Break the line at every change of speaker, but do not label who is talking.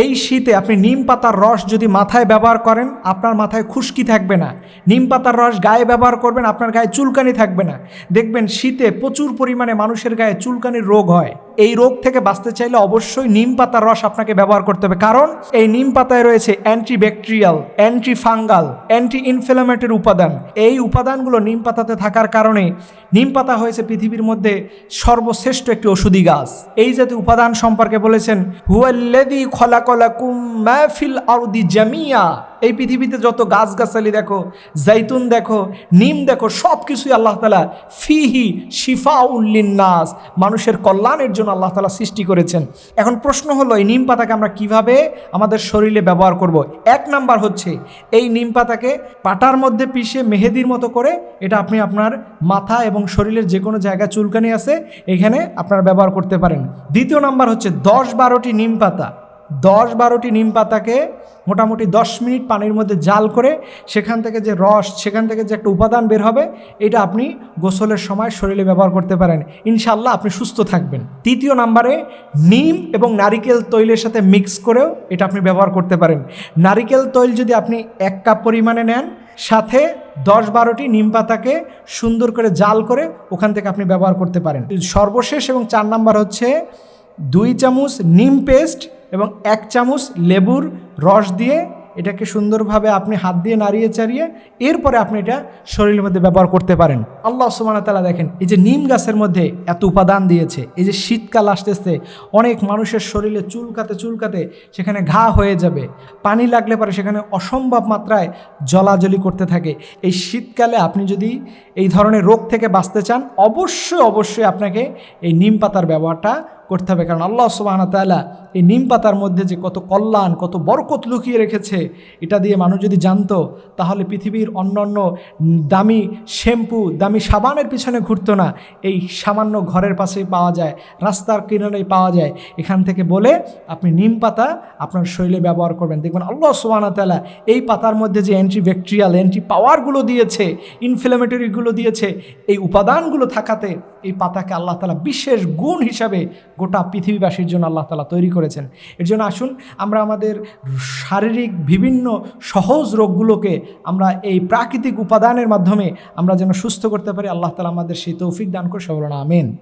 এই শীতে আপনি নিম পাতার রস যদি মাথায় ব্যবহার করেন, আপনার মাথায় খুশকি থাকবে না। নিম পাতার রস গায়ে ব্যবহার করবেন, আপনার গায়ে চুলকানি থাকবে না। দেখবেন শীতে প্রচুর পরিমাণে মানুষের গায়ে চুলকানির রোগ হয়। এই রোগ থেকে বাঁচতে চাইলে অবশ্যই নিম পাতার রস আপনাকে ব্যবহার করতে হবে। কারণ এই নিম পাতায় রয়েছে anti bacterial anti fungal anti inflammatory উপাদান। এই উপাদানগুলো নিম পাতাতে থাকার কারণে নিম পাতা হয়েছে পৃথিবীর মধ্যে সর্বশ্রেষ্ঠ একটি ওষুধি গাছ। এই জাতীয় উপাদান সম্পর্কে বলেছেন হুয়াল্লাদি খলাকলাকুম মাহফিল আউদি জামিয়া। এই পৃথিবীতে যত গাছগাছালি দেখো জাইতুন দেখো, নিম দেখো সব কিছুই আল্লাহ তালা ফিহি শিফা উল্লিন্নাস মানুষের কল্যাণের জন্য আল্লাহ তালা সৃষ্টি করেছেন। এখন প্রশ্ন হলো, এই নিম পাতাকে আমরা কীভাবে আমাদের শরীরে ব্যবহার করব। এক নাম্বার হচ্ছে, এই নিম পাতাকে পাটার মধ্যে পিষে মেহেদির মতো করে, এটা আপনি আপনার মাথা এবং শরীরের যে কোনো জায়গায় চুলকানি আছে, এখানে আপনারা ব্যবহার করতে পারেন। দ্বিতীয় নাম্বার হচ্ছে, দশ বারোটি নিম পাতা। দশ বারোটি নিম পাতাকে মোটামুটি দশ মিনিট পানির মধ্যে জাল করে সেখান থেকে যে রস, সেখান থেকে যে একটা উপাদান বের হবে, এটা আপনি গোসলের সময় শরীরে ব্যবহার করতে পারেন। ইনশাল্লাহ আপনি সুস্থ থাকবেন। তৃতীয় নাম্বারে নিম এবং নারিকেল তৈলের সাথে মিক্স করেও এটা আপনি ব্যবহার করতে পারেন। নারিকেল তৈল যদি আপনি এক কাপ পরিমাণে নেন, সাথে দশ বারোটি নিম পাতাকে সুন্দর করে জাল করে ওখান থেকে আপনি ব্যবহার করতে পারেন। সর্বশেষ এবং চার নাম্বার হচ্ছে দুই চামচ নিম পেস্ট এবং এক চামচ লেবুর রস দিয়ে এটাকে সুন্দরভাবে আপনি হাত দিয়ে নাড়িয়ে চাড়িয়ে এরপরে আপনি এটা শরীরের মধ্যে ব্যবহার করতে পারেন। আল্লাহ সুমান তালা দেখেন, এই যে নিম গাছের মধ্যে এত উপাদান দিয়েছে, এই যে শীতকাল আসতেছে, অনেক মানুষের শরীরে চুলকাতে চুলকাতে সেখানে ঘা হয়ে যাবে, পানি লাগলে পরে সেখানে অসম্ভব মাত্রায় জলাজলি করতে থাকে। এই শীতকালে আপনি যদি এই ধরনের রোগ থেকে বাঁচতে চান, অবশ্যই অবশ্যই আপনাকে এই নিম পাতার ব্যবহারটা করতে হবে। কারণ আল্লাহ সুবাহ তাআলা এই নিম পাতার মধ্যে যে কত কল্যাণ, কত বরকত লুকিয়ে রেখেছে, এটা দিয়ে মানুষ যদি জানতো, তাহলে পৃথিবীর অন্য অন্য দামি শ্যাম্পু, দামি সাবানের পিছনে ঘুরতো না। এই সামান্য ঘরের পাশেই পাওয়া যায়, রাস্তার কিনারেই পাওয়া যায়। এখান থেকে বলে আপনি নিম পাতা আপনার শরীরে ব্যবহার করবেন। দেখবেন আল্লাহ সুবাহ তাআলা এই পাতার মধ্যে যে অ্যান্টি ব্যাকটেরিয়াল অ্যান্টি পাওয়ারগুলো দিয়েছে ইনফ্লেমেটরিগুলো দিয়েছে, এই উপাদানগুলো থাকাতে এই পাতাকে আল্লাহ তালা বিশেষ গুণ হিসাবে গোটা পৃথিবীবাসীর জন্য আল্লাহ তালা তৈরি করেছেন। এর জন্য আসুন আমরা আমাদের শারীরিক বিভিন্ন সহজ রোগগুলোকে আমরা এই প্রাকৃতিক উপাদানের মাধ্যমে আমরা যেন সুস্থ করতে পারি। আল্লাহ তালা আমাদের সেই তৌফিক দান করে সবরণ আমেন।